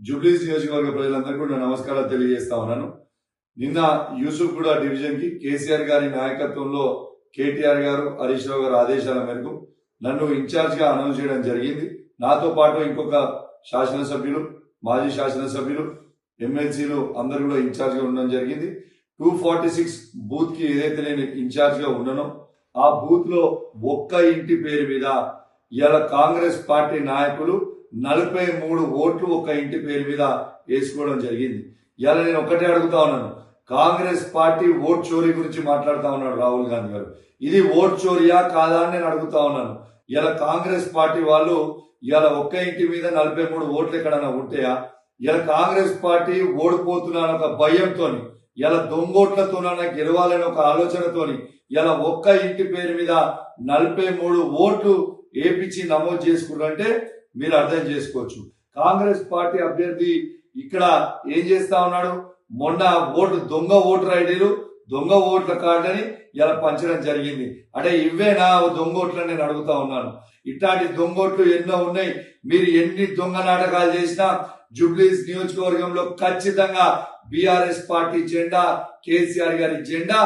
జూబ్లీస్ నియోజకవర్గ ప్రజలందరికీ కూడా నమస్కారాలు తెలియజేస్తా ఉన్నాను. నిన్న యూసుఫ్ కూడా డివిజన్కి కేసీఆర్ గారి నాయకత్వంలో కేటీఆర్ గారు హరీష్ రావు గారు ఆదేశాల మేరకు నన్ను ఇన్ఛార్జ్గా అనౌన్స్ చేయడం జరిగింది. నాతో పాటు ఇంకొక శాసనసభ్యులు మాజీ శాసనసభ్యులు ఎమ్మెల్సీలు అందరు కూడా ఇన్ఛార్జ్గా ఉండడం జరిగింది. టూ ఫార్టీ సిక్స్ బూత్కి ఏదైతే నేను ఇన్ఛార్జ్గా ఉన్నానో ఆ బూత్లో ఒక్క ఇంటి పేరు మీద ఇవాళ కాంగ్రెస్ పార్టీ నాయకులు నలభై మూడు ఓట్లు ఒక ఇంటి పేరు మీద వేసుకోవడం జరిగింది. ఇలా నేను ఒక్కటే అడుగుతా ఉన్నాను. కాంగ్రెస్ పార్టీ ఓట్ చోరీ గురించి మాట్లాడుతా ఉన్నాడు రాహుల్ గాంధీ గారు. ఇది ఓట్ చోరీయా కాదా అని నేను అడుగుతా ఉన్నాను. ఇలా కాంగ్రెస్ పార్టీ వాళ్ళు ఇలా ఒక్క ఇంటి మీద నలభై మూడు ఓట్లు ఎక్కడన్నా ఉంటాయా? ఇలా కాంగ్రెస్ పార్టీ ఓడిపోతున్నాను ఒక భయంతోని ఇలా దొంగోట్లతోనన్నా గెలవాలని ఒక ఆలోచనతోని ఇలా ఒక్క ఇంటి పేరు మీద నలభై మూడు ఓట్లు ఏపిచ్చి నమోదు చేసుకున్నారంటే మీరు అర్థం చేసుకోవచ్చు. కాంగ్రెస్ పార్టీ అభ్యర్థి ఇక్కడ ఏం చేస్తా ఉన్నాడు? మొన్న ఓటు దొంగ ఓటర్ ఐడీలు దొంగ ఓట్ల కార్డుని ఇలా పంచడం జరిగింది. అంటే ఇవేనా దొంగ ఓట్లు నేను అడుగుతా ఉన్నాను. ఇట్లాంటి దొంగ ఓట్లు ఎన్నో ఉన్నాయి. మీరు ఎన్ని దొంగ నాటకాలు చేసినా జూబ్లీస్ నియోజకవర్గంలో ఖచ్చితంగా బీఆర్ఎస్ పార్టీ జెండా కేసీఆర్ గారి జెండా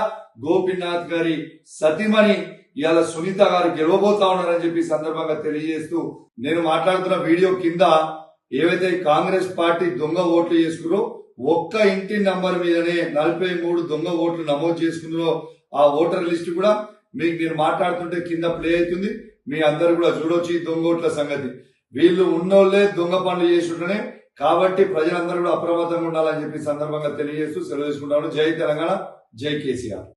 గోపీనాథ్ గారి సతీమణి ఇవాళ సునీత గారు గెలవబోతా ఉన్నారని చెప్పి సందర్భంగా తెలియజేస్తూ నేను మాట్లాడుతున్న వీడియో కింద ఏవైతే కాంగ్రెస్ పార్టీ దొంగ ఓట్లు చేసుకున్నారో ఒక్క ఇంటి నంబర్ మీదనే నలభై మూడు దొంగ ఓట్లు నమోదు చేసుకున్నారో ఆ ఓటర్ లిస్ట్ కూడా మీకు నేను మాట్లాడుతుంటే కింద ప్లే అవుతుంది. మీ అందరు కూడా చూడొచ్చు ఈ దొంగ ఓట్ల సంగతి. వీళ్ళు ఉన్నోళ్ళే దొంగ పనులు చేసుకుంటేనే కాబట్టి ప్రజలందరూ కూడా అప్రమత్తంగా ఉండాలని చెప్పి సందర్భంగా తెలియజేస్తూ సెలవు తీసుకుంటాను. జై తెలంగాణ జై కేసీఆర్.